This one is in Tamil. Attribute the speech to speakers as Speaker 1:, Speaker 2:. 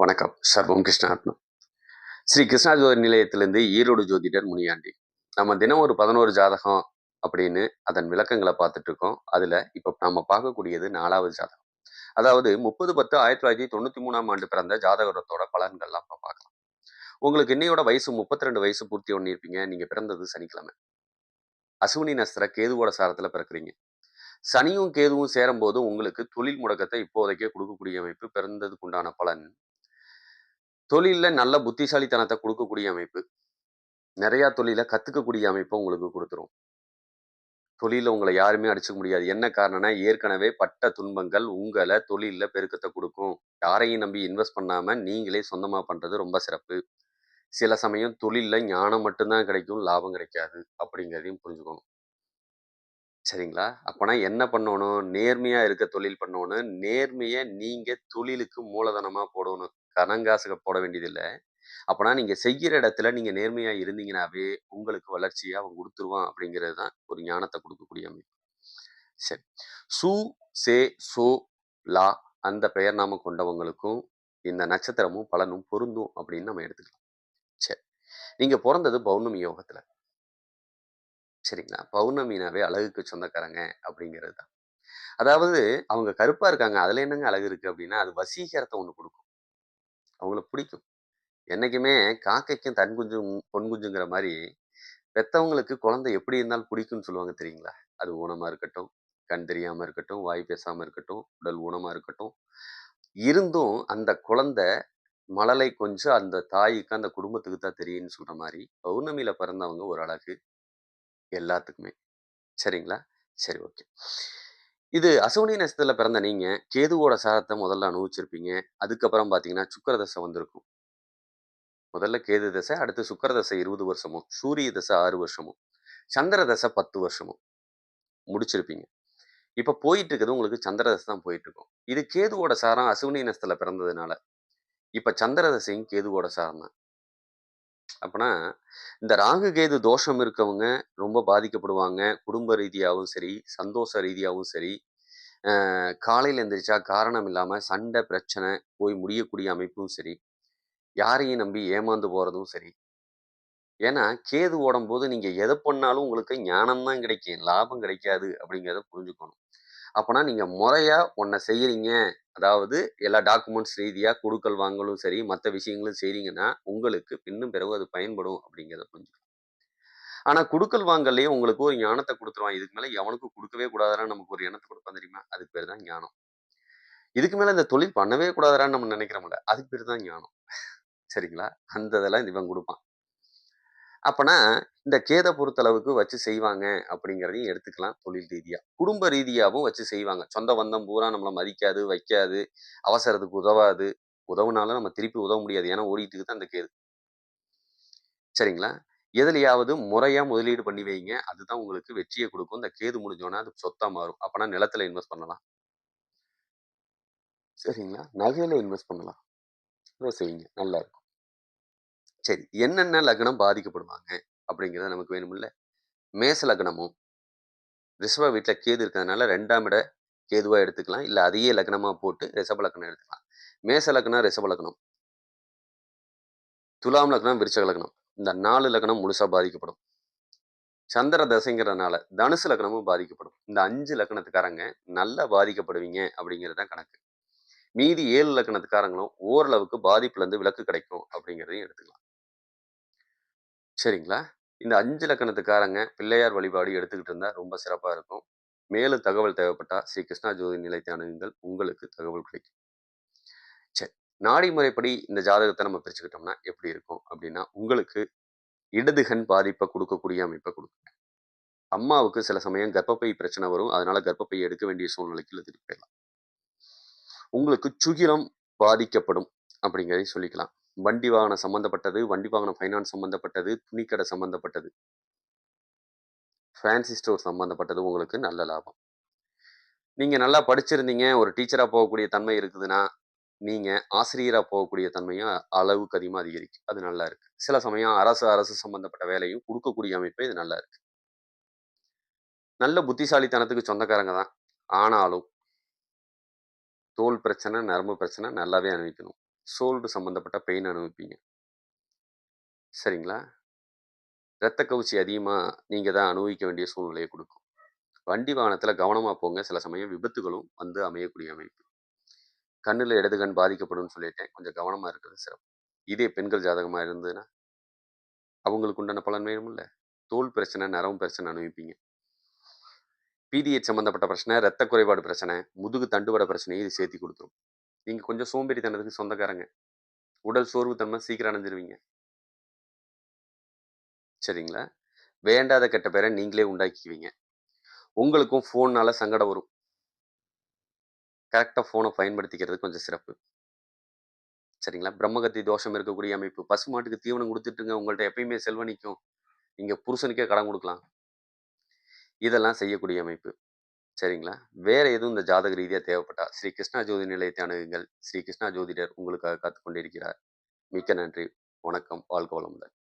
Speaker 1: வணக்கம். சர்வம் கிருஷ்ணாத்மா. ஸ்ரீ கிருஷ்ணா ஜோதி நிலையத்திலிருந்து ஈரோடு ஜோதிடர் முனியாண்டி. நம்ம தினம் ஒரு பதினோரு ஜாதகம் அப்படின்னு அதன் விளக்கங்களை பார்த்துட்டு இருக்கோம் அதுல இப்போ நம்ம பார்க்கக்கூடியது நாலாவது ஜாதகம். அதாவது முப்பது பத்து ஆயிரத்தி தொள்ளாயிரத்தி தொண்ணூத்தி மூணாம் ஆண்டு பிறந்த ஜாதகத்தோட பலன்கள்லாம் இப்போ பார்க்கலாம். உங்களுக்கு இன்னையோட வயசு முப்பத்தி ரெண்டு வயசு பூர்த்தி பண்ணியிருப்பீங்க. நீங்க பிறந்தது சனிக்கிழமை. அசுவினி நஸ்திர கேதுவோட சாரத்துல பிறக்குறீங்க. சனியும் கேதுவும் சேரும்போது உங்களுக்கு தொழில் முடக்கத்தை இப்போதைக்கே கொடுக்கக்கூடிய அமைப்பு பிறந்ததுக்கு உண்டான பலன் தொழிலில் நல்ல புத்திசாலித்தனத்தை கொடுக்கக்கூடிய அமைப்பு. நிறையா தொழிலை கற்றுக்கக்கூடிய அமைப்பை உங்களுக்கு கொடுத்துரும். தொழிலில் உங்களை யாருமே அடிச்சுக்க முடியாது. என்ன காரணம்னா ஏற்கனவே பட்ட துன்பங்கள் உங்களை தொழிலில் பெருக்கத்தை கொடுக்கும். யாரையும் நம்பி இன்வெஸ்ட் பண்ணாமல் நீங்களே சொந்தமாக பண்ணுறது ரொம்ப சிறப்பு. சில சமயம் தொழிலில் ஞானம் மட்டும்தான் கிடைக்கும் லாபம் கிடைக்காது அப்படிங்கிறதையும் புரிஞ்சுக்கணும். சரிங்களா? அப்போனா என்ன பண்ணணும்? நேர்மையாக இருக்க தொழில் பண்ணணும். நேர்மையை நீங்கள் தொழிலுக்கு மூலதனமாக போடணும். தனங்காசுக போட வேண்டியதில்லை. அப்பனா நீங்க செய்கிற இடத்துல நீங்க நேர்மையா இருந்தீங்கன்னாவே உங்களுக்கு வளர்ச்சியை அவன் கொடுத்துருவான் அப்படிங்கிறது தான் ஒரு ஞானத்தை கொடுக்கக்கூடிய அமைப்பு. சரி. சு சே சோ லா அந்த பெயர் நாம கொண்டவங்களுக்கும் இந்த நட்சத்திரமும் பலனும் பொருந்தும் அப்படின்னு நம்ம எடுத்துக்கலாம். சரி. நீங்க பிறந்தது பௌர்ணமி யோகத்துல. சரிங்களா? பௌர்ணமினாவே அழகுக்கு சொந்தக்காரங்க அப்படிங்கிறது தான். அதாவது அவங்க கருப்பா இருக்காங்க. அதுல என்னங்க அழகு இருக்கு அப்படின்னா அது வசீகரத்தை ஒண்ணு கொடுக்கும். அவங்கள பிடிக்கும். என்னைக்குமே காக்கைக்கும் தன் குஞ்சும் பொன் குஞ்சுங்கிற மாதிரி பெற்றவங்களுக்கு குழந்தை எப்படி இருந்தாலும் பிடிக்கும்னு சொல்லுவாங்க தெரியுங்களா? அது ஊனமாக இருக்கட்டும் கண் தெரியாமல் இருக்கட்டும் வாய் பேசாமல் இருக்கட்டும் உடல் ஊனமாக இருக்கட்டும். இருந்தும் அந்த குழந்தை மழலை கொஞ்சம் அந்த தாய்க்கு அந்த குடும்பத்துக்கு தான் தெரியும்னு சொல்கிற மாதிரி பௌர்ணமியில் பிறந்தவங்க ஒரு அழகு எல்லாத்துக்குமே. சரிங்களா? சரி ஓகே. இது அசோனி நட்சத்திரத்துல பிறந்த நீங்க கேதுவோட சாரத்தை முதல்ல அனுபவிச்சிருப்பீங்க. அதுக்கப்புறம் பார்த்தீங்கன்னா சுக்கர தசை வந்திருக்கும். முதல்ல கேது தசை அடுத்து சுக்கர தசை இருபது வருஷமும் சூரிய தசை ஆறு வருஷமும் சந்திர தசை பத்து வருஷமும் முடிச்சிருப்பீங்க. இப்போ போயிட்டு இருக்குது உங்களுக்கு சந்திர தசை தான் போயிட்டு இருக்கும் இது கேதுவோட சாரம் அசுவினி நஸ்தல பிறந்ததுனால. இப்போ சந்திர தசையும் கேதுவோட சாரம் தான். அப்பனா இந்த ராகு கேது தோஷம் இருக்கவங்க ரொம்ப பாதிக்கப்படுவாங்க. குடும்ப ரீதியாகவும் சரி சந்தோஷ ரீதியாகவும் சரி. காலையில் காலையில எந்திரிச்சா காரணம் இல்லாம சண்டை பிரச்சனை போய் முடியக்கூடிய அமைப்பும் சரி. யாரையும் நம்பி ஏமாந்து போறதும் சரி. ஏன்னா கேது ஓடும் போது நீங்க எதை பண்ணாலும் உங்களுக்கு ஞானம் தான் கிடைக்கும். லாபம் கிடைக்காது அப்படிங்கிறத புரிஞ்சுக்கணும். அப்போனா நீங்கள் முறையாக ஒன்றை செய்கிறீங்க அதாவது எல்லா டாக்குமெண்ட்ஸ் ரீதியாக கொடுக்கல் வாங்கலும் சரி மற்ற விஷயங்களும் செய்கிறீங்கன்னா உங்களுக்கு பின்னும் பிறகு அது பயன்படும் அப்படிங்கிறத புரிஞ்சுக்கணும். ஆனால் கொடுக்கல் வாங்கலையே உங்களுக்கு ஒரு ஞானத்தை கொடுத்துருவான். இதுக்கு மேலே எவனுக்கும் கொடுக்கவே கூடாதான்னு நமக்கு ஒரு எண்ணத்தை கொடுப்பான் தெரியுமா? அதுக்கு பேர் தான் ஞானம். இதுக்கு மேலே இந்த தொழில் பண்ணவே கூடாதான்னு நம்ம நினைக்கிறோம்ல அதுக்கு பேர் தான் ஞானம். சரிங்களா? அந்த இதெல்லாம் இவன் கொடுப்பான். அப்பனா இந்த கேதை பொறுத்தளவுக்கு வச்சு செய்வாங்க அப்படிங்கிறதையும் எடுத்துக்கலாம் தொழில் ரீதியா. குடும்ப ரீதியாகவும் வச்சு செய்வாங்க. சொந்த பந்தம் பூரா நம்மளை மதிக்காது வைக்காது அவசரத்துக்கு உதவாது. உதவுனாலும் நம்ம திருப்பி உதவ முடியாது. ஏன்னா ஓடிட்டு தான் அந்த கேது. சரிங்களா? எதுலையாவது முறையா முதலீடு பண்ணி வைங்க. அதுதான் உங்களுக்கு வெற்றியை கொடுக்கும். இந்த கேது முடிஞ்சோன்னா அது சொத்தா மாறும். அப்பனா நிலத்துல இன்வெஸ்ட் பண்ணலாம். சரிங்களா? நகையில இன்வெஸ்ட் பண்ணலாம். செய்யுங்க. நல்லா இருக்கும். சரி என்னென்ன லக்னம் பாதிக்கப்படுவாங்க? அப்படிங்கிறத நமக்கு வேணுமில்ல மேச லக்னமும் ரிஷப வீட்டில் கேது இருக்கிறதுனால ரெண்டாம் இட கேதுவா எடுத்துக்கலாம். இல்லை அதையே லக்னமா போட்டு ரிஷப லக்னம் எடுத்துக்கலாம். மேச லக்னம் ரிஷப லக்னம். துலாம் லக்னம் விருச்சக லக்னம். இந்த நாலு லக்னம் முழுசா பாதிக்கப்படும். சந்திர தசைங்கிறதுனால தனுசு லக்னமும் பாதிக்கப்படும். இந்த அஞ்சு லக்னத்துக்காரங்க நல்லா பாதிக்கப்படுவீங்க அப்படிங்கிறது தான் கணக்கு. மீதி ஏழு லக்னத்துக்காரங்களும் ஓரளவுக்கு பாதிப்புல இருந்து விலக்கு கிடைக்கும் அப்படிங்கிறதையும் எடுத்துக்கலாம். சரிங்களா? இந்த அஞ்சு லக்கணத்துக்காரங்க பிள்ளையார் வழிபாடு எடுத்துக்கிட்டு இருந்தால் ரொம்ப சிறப்பாக இருக்கும். மேலும் தகவல் தேவைப்பட்டா ஸ்ரீ கிருஷ்ணா ஜோதி நிலையத்தை அணுகுங்கள் உங்களுக்கு தகவல் கிடைக்கும். சரி நாடி முறைப்படி இந்த ஜாதகத்தை நம்ம பிரிச்சுக்கிட்டோம்னா எப்படி இருக்கும் அப்படின்னா உங்களுக்கு இடதுகண் பாதிப்பை கொடுக்கக்கூடிய அமைப்பை கொடுக்குங்க அம்மாவுக்கு சில சமயம் கர்ப்பப்பை பிரச்சனை வரும். அதனால கர்ப்பப்பை எடுக்க வேண்டிய சூழ்நிலைக்கு எழுதிட்டு போயிடலாம். உங்களுக்கு சுகிலம் பாதிக்கப்படும் அப்படிங்கிறதையும் சொல்லிக்கலாம். வண்டி வாகனம் சம்மந்தப்பட்டது வண்டி வாகனம் ஃபைனான்ஸ் சம்மந்தப்பட்டது துணிக்கடை சம்மந்தப்பட்டது ஃபேன்சி ஸ்டோர் சம்மந்தப்பட்டது உங்களுக்கு நல்ல லாபம். நீங்கள் நல்லா படிச்சிருந்தீங்க ஒரு டீச்சராக போகக்கூடிய தன்மை இருக்குதுன்னா நீங்கள் ஆசிரியராக போகக்கூடிய தன்மையும் அளவுக்கு அதிகமாக அதிகரிக்கும் அது நல்லா இருக்கு. சில சமயம் அரசு அரசு சம்மந்தப்பட்ட வேலையும் கொடுக்கக்கூடிய அமைப்பு இது நல்லா இருக்கு. நல்ல புத்திசாலித்தனத்துக்கு சொந்தக்காரங்க தான். ஆனாலும் தோல் பிரச்சனை நரம்பு பிரச்சனை நல்லாவே அனுபவிக்கணும். சோல்டு சம்மந்தப்பட்ட பெயின் அனுபவிப்பீங்க. சரிங்களா? இரத்த கவுச்சி அதிகமாக நீங்கள் தான் அனுபவிக்க வேண்டிய சூழ்நிலையை கொடுக்கும். வண்டி வாகனத்தில் கவனமாக போங்க. சில சமயம் விபத்துகளும் வந்து அமையக்கூடிய அமைப்பு. கண்ணில் இடது கண் பாதிக்கப்படும் சொல்லிட்டேன். கொஞ்சம் கவனமாக இருக்கிறது சிறப்பு. இதே பெண்கள் ஜாதகமாக இருந்ததுன்னா அவங்களுக்கு உண்டான பலன் வேணும்ல? தோல் பிரச்சனை நரம்பு பிரச்சனை அனுபவிப்பீங்க. பிடிஎச் சம்மந்தப்பட்ட பிரச்சனை ரத்த குறைபாடு பிரச்சனை முதுகு தண்டுவட பிரச்சனையை இது சேர்த்தி கொடுத்துரும். நீங்கள் கொஞ்சம் சோம்பேறித்தனத்துக்கு சொந்தக்காரங்க. உடல் சோர்வு தன்மை சீக்கிரம் அடைஞ்சிருவீங்க. சரிங்களா? வேண்டாத கெட்ட பேரை நீங்களே உண்டாக்கிக்குவீங்க. உங்களுக்கும் ஃபோன்னால் சங்கடம் வரும். கரெக்டாக ஃபோனை பயன்படுத்திக்கிறது கொஞ்சம் சிறப்பு. சரிங்களா? பிரம்மகத்தி தோஷம் இருக்கக்கூடிய அமைப்பு. பசுமாட்டுக்கு தீவனம் கொடுத்துட்டுங்க உங்கள்ட்ட எப்பயுமே செல்வ நிற்கும் நீங்கள் புருஷனுக்கே கடன் கொடுக்கலாம். இதெல்லாம் செய்யக்கூடிய அமைப்பு. சரிங்களா? வேற எதுவும் இந்த ஜாதக ரீதியாக தேவைப்பட்டா ஸ்ரீ கிருஷ்ணா ஜோதி நிலையத்தை அணுகுங்கள். ஸ்ரீ கிருஷ்ணா ஜோதிடர் உங்களுக்காக காத்து கொண்டிருக்கிறார் மிக்க நன்றி. வணக்கம். வாழ்க வளமுடன்.